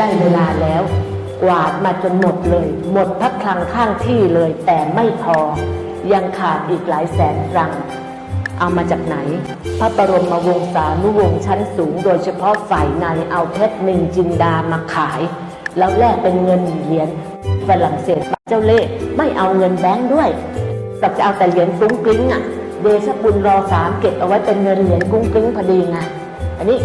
ได้เวลาแล้ว กวาดมาจนหมดเลย หมดพักคลังข้างที่เลย แต่ไม่พอ ยังขาดอีกหลายแสนฟรัง เอามาจากไหน พระบรมวงศานุวงศ์ชั้นสูง โดยเฉพาะฝ่ายในเอาเพชรนินจินดามาขาย แล้วแลกเป็นเงินเหรียญฝรั่งเศสเจ้าเล่ไม่เอาเงินแบงค์ด้วยกลับจะเอาแต่เหรียญกุ้งกริ้งอะเดชบุญรอสามเก็บเอาไว้เป็นเงินเหรียญกุ้งกริ้งพอดีไงอันนี้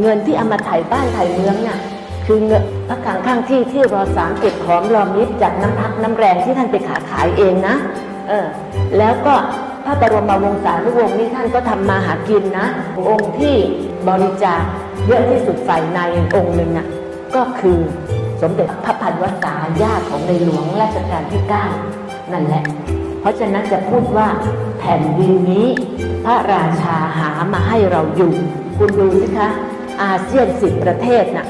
เงินที่เอามาถ่ายบ้านถ่ายเมืองน่ะ คือเงินพระคลังข้างที่ที่รอสามเก็บหอมรอมริบจากน้ำพักน้ำแรงที่ท่านไปขาขายเองนะ เออ แล้วก็พระบรมวงศานุวงศ์นี่ท่านก็ทำมาหากินนะ องค์ที่บริจาคเยอะที่สุดฝ่ายในองค์หนึ่งน่ะก็คือสมเด็จพระพันวษาญาติของในหลวงรัชกาลที่ 9 นั่นแหละ เพราะฉะนั้นจะพูดว่าแผ่นดินนี้ พระราชาหามาให้เราอยู่ คุณดูสิคะ อาเซียนสิบประเทศน่ะ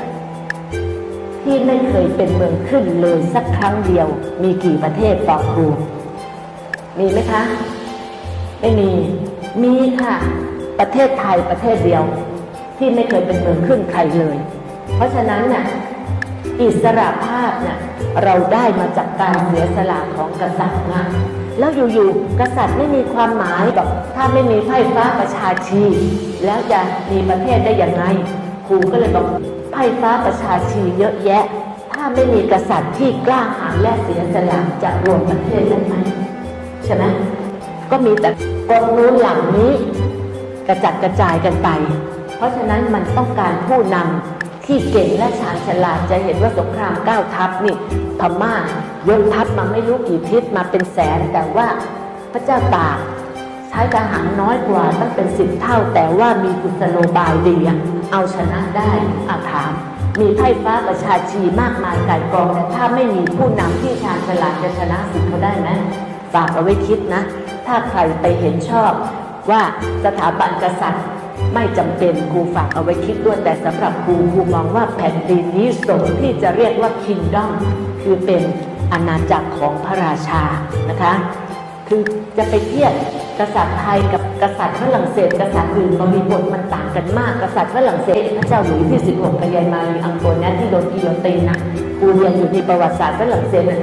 ที่ไม่เคยเป็นเมืองขึ้นเลยสักครั้งเดียว มีกี่ประเทศปอกครู มีไหมคะ ไม่มี มีค่ะ ประเทศไทยประเทศเดียว ที่ไม่เคยเป็นเมืองขึ้นใครเลย เพราะฉะนั้นน่ะอิสระภาพเนี่ยเราได้มาจากการเสียสละของกษัตริย์นะแล้วอยู่ๆกษัตริย์ไม่มีความหมายแบบถ้าไม่มีไพ่ฟ้าประชาชี แล้วจะมีประเทศได้ยังไงครูก็เลยบอก ไพ่ฟ้าประชาชีเยอะแยะ ถ้าไม่มีกษัตริย์ที่กล้าหาญและเสียสละจะรวมประเทศได้ไหมใช่ไหมก็มีแต่กองนู้นหลังนี้ กระจัดกระจายกันไป เพราะฉะนั้นมันต้องการผู้นำที่เก่งและชาญฉลาดจะเห็นว่าสงครามก้าทัพนี่พม่ายกทัพมาไม่รู้กี่ทิศมาเป็นแสน แต่ว่าพระเจ้าตาก ใช้ทหารน้อยกว่าตั้งเป็นสิบเท่า แต่ว่ามีกุศโลบายดีเอาชนะได้อาถาม มีไพ่ฟ้าประชาชีมากมายไก่ายกองแต่ถ้าไม่มีผู้นำที่ชาญฉลาดจะชนะศึกเขาได้ไหมฝากเอาไว้คิดนะ ถ้าใครไปเห็นชอบว่าสถาบันกษัตริย์ไม่จำเป็นครูฝากเอาไว้คิดด้วยแต่สำหรับครูครูมองว่าแผ่นดินนี้สมที่จะเรียกว่าคิงดอมคือเป็นอาณาจักรของพระราชานะคะ คือจะไปเทียบกษัตริย์ไทยกับกษัตริย์ฝรั่งเศส กษัตริย์อื่นบริบทมันต่างกันมาก กษัตริย์ฝรั่งเศสพระเจ้าหลุยส์ที่16กับยายมารีอังโกเนที่โดนกิโยตินนะกูเรียนอยู่ในประวัติศาสตร์ฝรั่งเศสนะ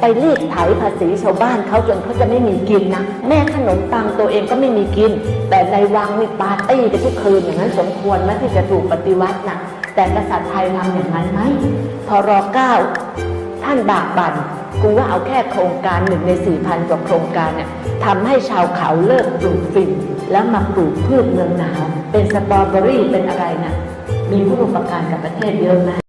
ไปรีดไถภาษีชาวบ้านเขาจนเขาจะไม่มีกินนะแม่ขนมตังตัวเองก็ไม่มีกิน แต่ในวังนี่ปาร์ตี้กันทุกคืนอย่างนั้นสมควรไหมที่จะถูกปฏิวัตินะแต่กษัตริย์ไทยทำอย่างนั้นไหมพอรอเก้าท่านบากบั่น กูว่าเอาแค่โครงการหนึ่งในสี่พันกว่าโครงการเนี่ยทำให้ชาวเขาเลิกปลูกฝิ่นแล้วมาปลูกพืชเมืองหนาว เป็นสตรอเบอรี่เป็นอะไรนะมีผู้อุปการกับประเทศเยอะนะ